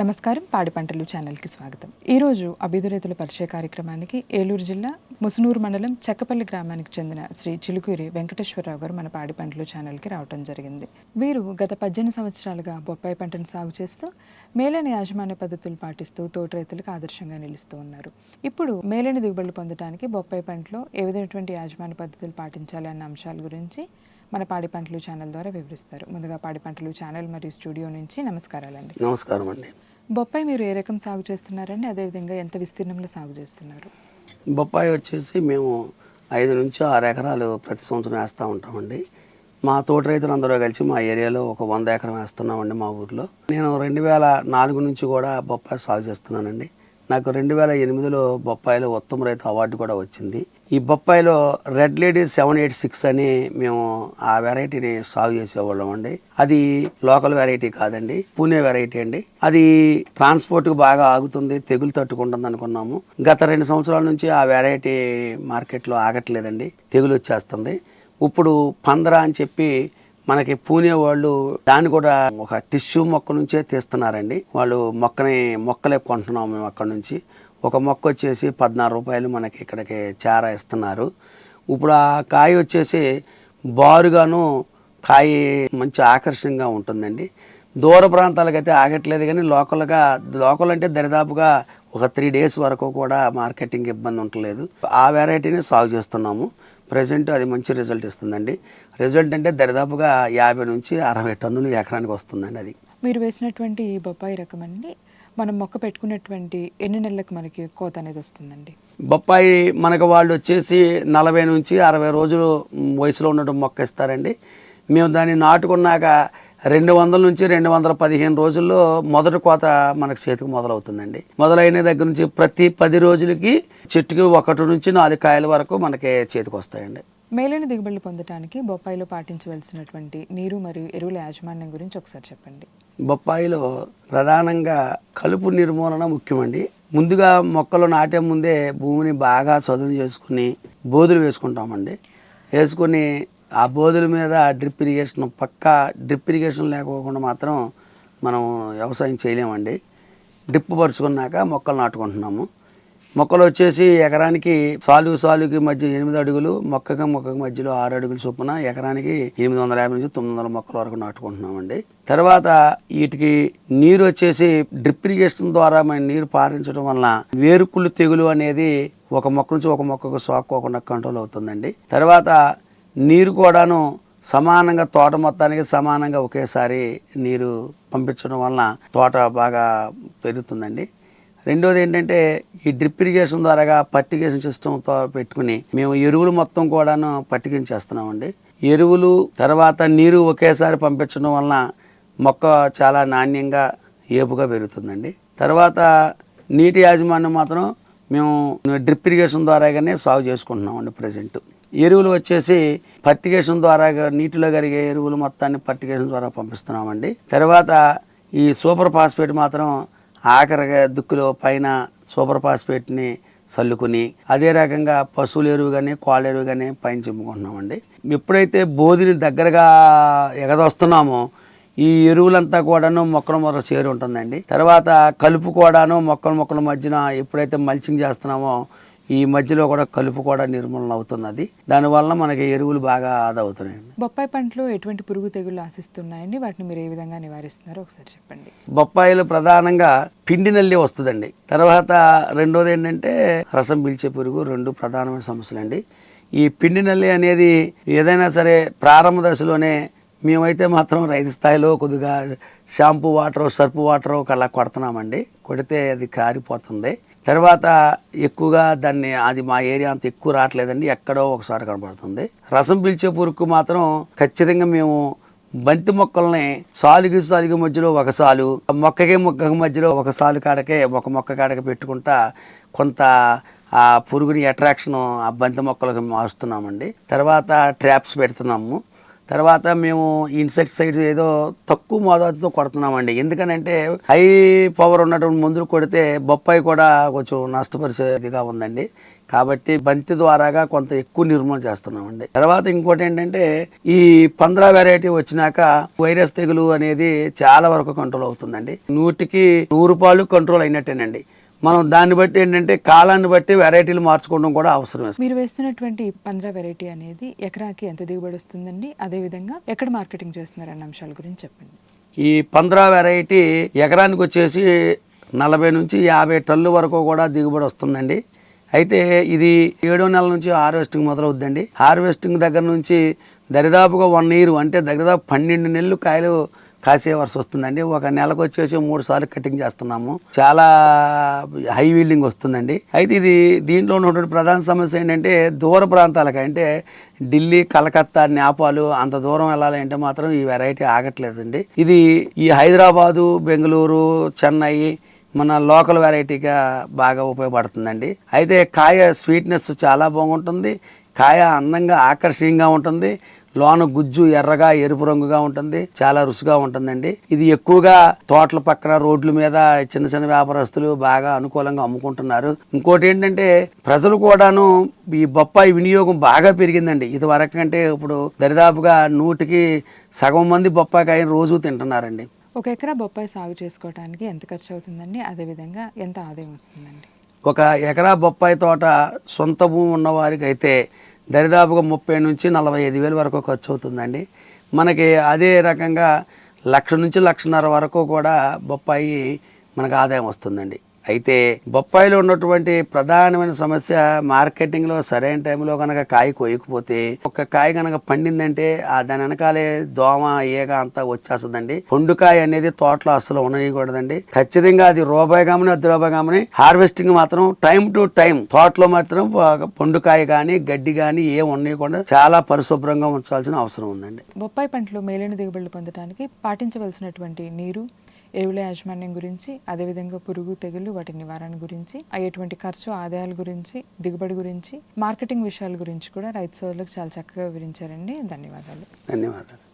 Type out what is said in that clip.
నమస్కారం. పాడి పంటలు ఛానల్కి స్వాగతం. ఈరోజు అభివృద్ధి పరిచయ కార్యక్రమానికి ఏలూరు జిల్లా ముసునూరు మండలం చెక్కపల్లి గ్రామానికి చెందిన శ్రీ చిలుకూరి వెంకటేశ్వరరావు గారు మన పాడి పంటలు ఛానల్కి రావడం జరిగింది. వీరు గత పద్దెనిమిది సంవత్సరాలుగా బొప్పాయి పంటను సాగు చేస్తూ మేలైన యాజమాన్య పద్ధతులు పాటిస్తూ తోటి రైతులకు ఆదర్శంగా నిలుస్తూ ఉన్నారు. ఇప్పుడు మేలైన దిగుబడులు పొందడానికి బొప్పాయి పంటలో ఏ విధమైనటువంటి యాజమాన్య పద్ధతులు పాటించాలి అన్న అంశాల గురించి మన పాడి పంటలు ఛానల్ ద్వారా వివరిస్తారు. ముందుగా పాడి పంటలు ఛానల్ మరియు స్టూడియో నుంచి నమస్కారాలండి. నమస్కారం అండి బొప్పాయి మీరు ఏ రకం సాగు చేస్తున్నారండి? అదేవిధంగా ఎంత విస్తీర్ణంలో సాగు చేస్తున్నారు? బొప్పాయి వచ్చేసి మేము ఐదు నుంచి ఆరు ఎకరాలు ప్రతి సంవత్సరం వేస్తూ ఉంటామండి. మా తోట రైతులందరూ కలిసి మా ఏరియాలో ఒక వంద ఎకరం వేస్తున్నామండి మా ఊర్లో. నేను రెండు వేల నాలుగు నుంచి కూడా బొప్పాయి సాగు చేస్తున్నానండి. నాకు రెండు వేల ఎనిమిదిలో బొప్పాయిలో ఉత్తమ రైతు అవార్డు కూడా వచ్చింది. ఈ బొప్పాయిలో red lady seven eight six అని మేము ఆ వెరైటీని సాగు చేసేవాళ్ళం అండి. అది లోకల్ వెరైటీ కాదండి పూణే వెరైటీ అండి. అది ట్రాన్స్పోర్ట్కి బాగా ఆగుతుంది తెగులు తట్టుకుంటుంది అనుకున్నాము. గత రెండు సంవత్సరాల నుంచి ఆ వెరైటీ మార్కెట్లో ఆగట్లేదండి తెగులు వచ్చేస్తుంది. ఇప్పుడు పందరా అని చెప్పి మనకి పూణే వాళ్ళు దాన్ని కూడా ఒక టిష్యూ మొక్క నుంచే తీస్తున్నారండి. వాళ్ళు మొక్కని మొక్కలే కొంటున్నాం మేము అక్కడ నుంచి. ఒక మొక్క వచ్చేసి పద్నాలుగు రూపాయలు మనకి ఇక్కడికి చార ఇస్తున్నారు. ఇప్పుడు ఆ కాయ వచ్చేసి బారుగాను కాయ మంచి ఆకర్షణగా ఉంటుందండి. దూర ప్రాంతాలకైతే ఆగట్లేదు కానీ లోకల్గా లోకల్ అంటే దరిదాపుగా ఒక త్రీ డేస్ వరకు కూడా మార్కెటింగ్ ఇబ్బంది ఉండలేదు ఆ వెరైటీని సాగు చేస్తున్నాము. ప్రజెంట్ అది మంచి రిజల్ట్ ఇస్తుందండి. రిజల్ట్ అంటే దరిదాపుగా యాభై నుంచి అరవై టన్నులు ఎకరానికి వస్తుందండి అది. మీరు వేసినటువంటి బొప్పాయి రకం అండి. మనం మొక్క పెట్టుకున్నటువంటి ఎన్ని నెలలకు మనకి కోత అనేది వస్తుందండి? బొప్పాయి మనకు వాళ్ళు వచ్చేసి నలభై నుంచి అరవై రోజులు వయసులో ఉన్నట్టు మొక్క ఇస్తారండి. మేము దాన్ని నాటుకున్నాక రెండు వందల నుంచి రెండు వందల పదిహేను రోజుల్లో మొదటి కోత మనకు చేతికి మొదలవుతుందండి. మొదలైన దగ్గర నుంచి ప్రతి పది రోజులకి చెట్టుకి ఒకటి నుంచి నాలుగు కాయల వరకు మనకి చేతికి వస్తాయండి. మేలైన దిగుబడులు పొందడానికి బొప్పాయిలో పాటించవలసినటువంటి నీరు మరియు ఎరువుల యాజమాన్యం గురించి ఒకసారి చెప్పండి. బొప్పాయిలో ప్రధానంగా కలుపు నిర్మూలన ముఖ్యమండి. ముందుగా మొక్కలు నాటే ముందే భూమిని బాగా చదును చేసుకుని బోధులు వేసుకుంటామండి. వేసుకొని ఆ బోధుల మీద డ్రిప్ ఇరిగేషన్ పక్కా డ్రిప్ ఇరిగేషన్ లేకోకుండా మాత్రం మనం వ్యవసాయం చేయలేమండి. డ్రిప్ పరుచుకున్నాక మొక్కలు నాటుకుంటున్నాము. మొక్కలు వచ్చేసి ఎకరానికి సాలుగు సాలుకి మధ్య ఎనిమిది అడుగులు మొక్కకి మొక్కకి మధ్యలో ఆరు అడుగులు చొప్పున ఎకరానికి ఎనిమిది వందల యాభై నుంచి తొమ్మిది వందల మొక్కల వరకు నాటుకుంటున్నామండి. తర్వాత వీటికి నీరు వచ్చేసి డ్రిప్ ఇరిగేషన్ ద్వారా మనం నీరు పారించడం వలన వేరుకుళ్ళు తెగులు అనేది ఒక మొక్క నుంచి ఒక మొక్కకు సోక్కోకుండా కంట్రోల్ అవుతుందండి. తర్వాత నీరు కూడాను సమానంగా తోట మొత్తానికి సమానంగా ఒకేసారి నీరు పంపించడం వలన తోట బాగా పెరుగుతుందండి. రెండోది ఏంటంటే ఈ డ్రిప్ ఇరిగేషన్ ద్వారాగా పర్టిగేషన్ సిస్టమ్తో పెట్టుకుని మేము ఎరువులు మొత్తం కూడాను పట్టికించేస్తున్నామండి ఎరువులు తర్వాత నీరు ఒకేసారి పంపించడం వలన మొక్క చాలా నాణ్యంగా ఏపుగా పెరుగుతుందండి. తర్వాత నీటి యాజమాన్యం మాత్రం మేము డ్రిప్ ఇరిగేషన్ ద్వారాగానే సాగు చేసుకుంటున్నామండి ప్రజెంట్. ఎరువులు వచ్చేసి పర్టిగేషన్ ద్వారా నీటిలో కరిగే ఎరువులు మొత్తాన్ని పర్టిగేషన్ ద్వారా పంపిస్తున్నామండి. తర్వాత ఈ సూపర్ ఫాస్ఫేట్ మాత్రం ఆఖరిగా దుక్కులో పైన సూపర్ ఫాస్ఫేట్ని చల్లుకుని అదే రకంగా పశువుల ఎరువు కానీ కోళ్ళ ఎరువు కానీ పైన చెప్పుకుంటున్నామండి ఎప్పుడైతే బోధిని దగ్గరగా ఎగదొస్తున్నామో ఈ ఎరువులంతా కూడాను మొక్కల మొదలు చేరి ఉంటుందండి. తర్వాత కలుపు కూడాను మొక్కల మొక్కల మధ్యన ఎప్పుడైతే మల్చింగ్ చేస్తున్నామో ఈ మధ్యలో కూడా కలుపు కూడా నిర్మూలన అవుతున్నది. దానివల్ల మనకి ఎరువులు బాగా ఆదా అవుతున్నాయండి. బొప్పాయి పంటలో ఎటువంటి పురుగు తెగుళ్ళు ఆశిస్తున్నాయండి? వాటిని మీరు ఏ విధంగా నివారిస్తున్నారో ఒకసారి చెప్పండి. బొప్పాయిలు ప్రధానంగా పిండి నల్లి వస్తుందండి. తర్వాత రెండోది ఏంటంటే రసం పీల్చే పురుగు రెండు ప్రధానమైన సమస్యలండి. ఈ పిండి నల్లి అనేది ఏదైనా సరే ప్రారంభ దశలోనే మేమైతే మాత్రం రైతు స్థాయిలో కొద్దిగా షాంపూ వాటర్ సర్పు వాటర్ అలా కొడుతున్నామండి. కొడితే అది కారిపోతుంది. తర్వాత ఎక్కువగా దాన్ని అది మా ఏరియా అంత ఎక్కువ రావట్లేదండి. ఎక్కడో ఒకసారి కనబడుతుంది రసం పీల్చే పురుగు మాత్రం ఖచ్చితంగా మేము బంతి మొక్కల్ని సాలుకి సాలుకి మధ్యలో ఒక సాలు మొక్కకి మొక్కకి మధ్యలో ఒక సాలు కాడకే ఒక మొక్క కాడకే పెట్టుకుంటా కొంత ఆ పురుగుని అట్రాక్షన్ ఆ బంతి మొక్కలకు మారుస్తున్నామండి తర్వాత ట్రాప్స్ పెడుతున్నాము. తర్వాత మేము ఇన్సెక్టిసైడ్స్ ఏదో తక్కువ మోతాదుతో కొడుతున్నామండి. ఎందుకనంటే హై పవర్ ఉన్నటువంటి మందులు కొడితే బొప్పాయి కూడా కొంచెం నష్టపరిచేదిగా ఉందండి. కాబట్టి బంతి ద్వారాగా కొంత ఎక్కువ నిర్మూలన చేస్తున్నామండి. తర్వాత ఇంకోటి ఏంటంటే ఈ పంద్రా వెరైటీ వచ్చినాక వైరస్ తెగులు అనేది చాలా వరకు కంట్రోల్ అవుతుందండి. నూటికి నూరు పాలు కంట్రోల్ అయినట్టేనండి. మనం దాన్ని బట్టి ఏంటంటే కాలాన్ని బట్టి వెరైటీలు మార్చుకోవడం కూడా అవసరం మీరు వేస్తున్నటువంటి పంద్రా వెరైటీ అనేది ఎకరాకి ఎంత దిగుబడి వస్తుందండి? అదేవిధంగా ఎక్కడ మార్కెటింగ్ చేస్తున్నారు అన్న అంశాల గురించి చెప్పండి. ఈ పంద్రా వెరైటీ ఎకరానికి వచ్చేసి నలభై నుంచి యాభై టన్నుల వరకు కూడా దిగుబడి వస్తుందండి. అయితే ఇది ఏడో నెల నుంచి హార్వెస్టింగ్ మొదలవుద్దండి. హార్వెస్టింగ్ దగ్గర నుంచి దరిదాపుగా వన్ ఇయర్ అంటే దరిదాపు పన్నెండు నెలలు కాయలు కాసేవర్స్ వస్తుందండి. ఒక నెలకు వచ్చేసి మూడు సార్లు కటింగ్ చేస్తున్నాము. చాలా హై వీల్డింగ్ వస్తుందండి. అయితే ఇది దీంట్లో ఉన్నటువంటి ప్రధాన సమస్య ఏంటంటే దూర ప్రాంతాలకు అంటే ఢిల్లీ కలకత్తా నేపాలు అంత దూరం వెళ్ళాలంటే మాత్రం ఈ వెరైటీ ఆగట్లేదండి. ఇది ఈ హైదరాబాదు బెంగళూరు చెన్నై మన లోకల్ వెరైటీగా బాగా ఉపయోగపడుతుందండి. అయితే కాయ స్వీట్నెస్ చాలా బాగుంటుంది. కాయ అందంగా ఆకర్షణీయంగా ఉంటుంది. లోన గుజ్జు ఎర్రగా ఎరుపు రంగుగా ఉంటుంది. చాలా రుచిగా ఉంటుందండి. ఇది ఎక్కువగా తోటల పక్కన రోడ్ల మీద చిన్న చిన్న వ్యాపారస్తులు బాగా అనుకూలంగా అమ్ముకుంటున్నారు. ఇంకోటి ఏంటంటే ప్రజలు కూడాను ఈ బొప్పాయి వినియోగం బాగా పెరిగిందండి. ఇది వరకు కంటే ఇప్పుడు దరిదాపుగా నూటికి సగం మంది బొప్పాయికాయని రోజు తింటున్నారండి. ఒక ఎకరా బొప్పాయి సాగు చేసుకోవడానికి ఎంత ఖర్చు అవుతుందండి? అదేవిధంగా ఎంత ఆదాయం వస్తుందండి? ఒక ఎకరా బొప్పాయి తోట సొంత భూమి ఉన్న వారికి అయితే దరిదాపుగా ముప్పై నుంచి నలభై ఐదు వేల వరకు ఖర్చు అవుతుందండి. మనకి అదే రకంగా లక్ష నుంచి లక్షన్నర వరకు కూడా బొప్పాయి మనకు ఆదాయం వస్తుందండి. అయితే బొప్పాయిలో ఉన్నటువంటి ప్రధానమైన సమస్య మార్కెటింగ్లో సరైన టైంలో కనుక కాయ కోయకపోతే ఒక కాయ కనుక పండిందంటే ఆ దాని వెనకాలే దోమ ఈగ అంతా వచ్చేస్తుందండి. పండుకాయ అనేది తోటలో అసలు ఉండనియకూడదండి ఖచ్చితంగా అది రూపాయి కామని అర్ధ రూపాయి కామని హార్వెస్టింగ్ మాత్రం టైం టు టైం తోటలో మాత్రం పండుకాయ కానీ గడ్డి కానీ ఏం ఉండకుండా చాలా పరిశుభ్రంగా ఉంచాల్సిన అవసరం ఉందండి. బొప్పాయి పంటలో మేలైన దిగుబడులు పొందడానికి పాటించవలసినటువంటి నీరు ఎరువుల యాజమాన్యం గురించి అదేవిధంగా పురుగు తెగులు వాటి నివారణ గురించి అయ్యేటువంటి ఖర్చు ఆదాయాల గురించి దిగుబడి గురించి మార్కెటింగ్ విషయాల గురించి కూడా రైతు సోదరులకు చాలా చక్కగా వివరించారండి. ధన్యవాదాలు. ధన్యవాదాలు.